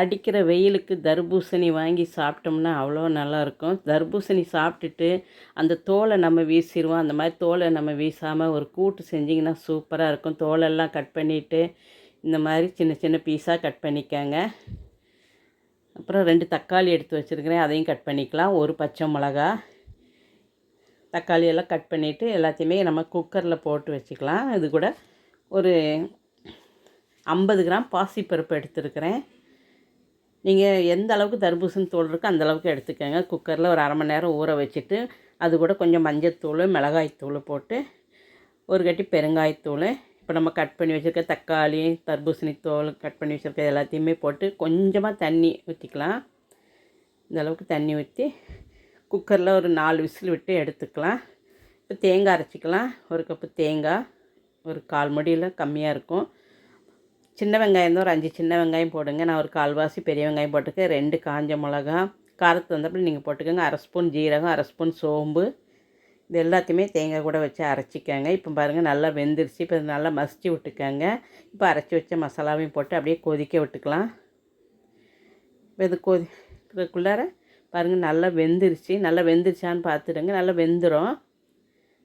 அடிக்கிற வெயிலுக்கு தர்பூசணி வாங்கி சாப்பிட்டோம்னா அவ்வளோ நல்லாயிருக்கும். தர்பூசணி சாப்பிட்டுட்டு அந்த தோலை நம்ம வீசிடுவோம் அந்த மாதிரி தோலை நம்ம வீசாமல் ஒரு கூட்டு செஞ்சிங்கன்னா சூப்பராக இருக்கும். தோலெல்லாம் கட் பண்ணிவிட்டு இந்த மாதிரி சின்ன சின்ன பீஸாக கட் பண்ணிக்கோங்க. அப்புறம் ரெண்டு தக்காளி எடுத்து வச்சுருக்கிறேன். அதையும் கட் பண்ணிக்கலாம். ஒரு பச்சை மிளகா. தக்காளி எல்லாம் கட் பண்ணிவிட்டு எல்லாத்தையுமே நம்ம குக்கரில் போட்டு வச்சுக்கலாம். இது கூட ஒரு ஐம்பது கிராம் பாசிப்பருப்பு எடுத்துருக்கிறேன். நீங்கள் எந்த அளவுக்கு தர்பூசணி தோல் இருக்கோ அந்த அளவுக்கு எடுத்துக்கோங்க. குக்கரில் ஒரு அரை மணி நேரம் ஊற வச்சுட்டு அது கூட கொஞ்சம் மஞ்சத்தூள் மிளகாய்த்தூள் போட்டு ஒரு கட்டி பெருங்காயத்தூள் இப்போ நம்ம கட் பண்ணி வச்சுருக்க தக்காளி தர்பூசணி தோல் கட் பண்ணி வச்சுருக்க எல்லாத்தையுமே போட்டு கொஞ்சமாக தண்ணி ஊற்றிக்கலாம் இந்தளவுக்கு தண்ணி ஊற்றி குக்கரில் ஒரு நாலு விசில் விட்டு எடுத்துக்கலாம். இப்போ தேங்காய் அரைச்சிக்கலாம். ஒரு கப்பு தேங்காய் ஒரு கால் மடியில் கம்மியாக இருக்கும். சின்ன வெங்காயம் தான் ஒரு அஞ்சு சின்ன வெங்காயம் போடுங்க. நான் ஒரு கால்வாசி பெரிய வெங்காயம் போட்டுக்க ரெண்டு காஞ்ச மிளகா காரத்து வந்தப்படி நீங்கள் போட்டுக்கோங்க. அரை ஸ்பூன் ஜீரகம் அரை ஸ்பூன் சோம்பு. இது எல்லாத்தையுமே தேங்காய் கூட வச்சு அரைச்சிக்கோங்க. இப்போ பாருங்கள் நல்லா வெந்துருச்சு. இப்போ நல்லா மசிச்சு விட்டுக்கோங்க. இப்போ அரைச்சி வச்ச மசாலாவையும் போட்டு அப்படியே கொதிக்க விட்டுக்கலாம். இப்போ இது கொதிக்குள்ளார பாருங்கள் நல்லா வெந்துருச்சு. நல்லா வெந்துருச்சான்னு பார்த்துடுங்க நல்லா வெந்துடும்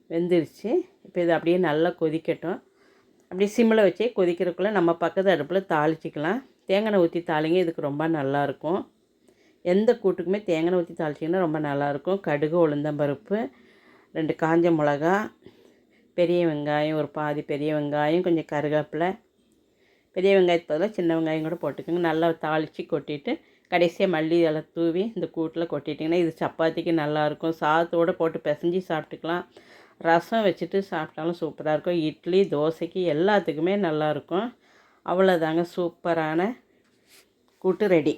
வெந்துருச்சு. இப்போ இது அப்படியே நல்லா கொதிக்கட்டும். அப்படியே சிம்மில் வச்சே கொதிக்கிறதுக்குள்ளே நம்ம பக்கத்து அடுப்பில் தாளிச்சிக்கலாம். தேங்காய் ஊற்றி தாளிங்க இதுக்கு ரொம்ப நல்லாயிருக்கும். எந்த கூட்டுக்குமே தேங்காய் ஊற்றி தாளிச்சிங்கன்னா ரொம்ப நல்லாயிருக்கும். கடுகு உளுந்தம்பருப்பு ரெண்டு காஞ்ச மிளகா பெரிய வெங்காயம் ஒரு பாதி பெரிய வெங்காயம் கொஞ்சம் கருவேப்பிலை. பெரிய வெங்காயத்துக்கு பதிலாக சின்ன வெங்காயம் கூட போட்டுக்கோங்க. நல்லா தாளித்து கொட்டிட்டு கடைசியாக மல்லி இதெல்லாம் தூவி இந்த கூட்டில் கொட்டிட்டிங்கன்னா இது சப்பாத்திக்கு நல்லாயிருக்கும். சாதத்தோடு போட்டு பிசைஞ்சி சாப்பிட்டுக்கலாம். ரசம் வச்சுட்டு சாப்பிட்டாலும் சூப்பராக இருக்கும். இட்லி தோசைக்கு எல்லாத்துக்குமே நல்லாயிருக்கும் அவ்வளோதாங்க சூப்பரான கூட்டு ரெடி.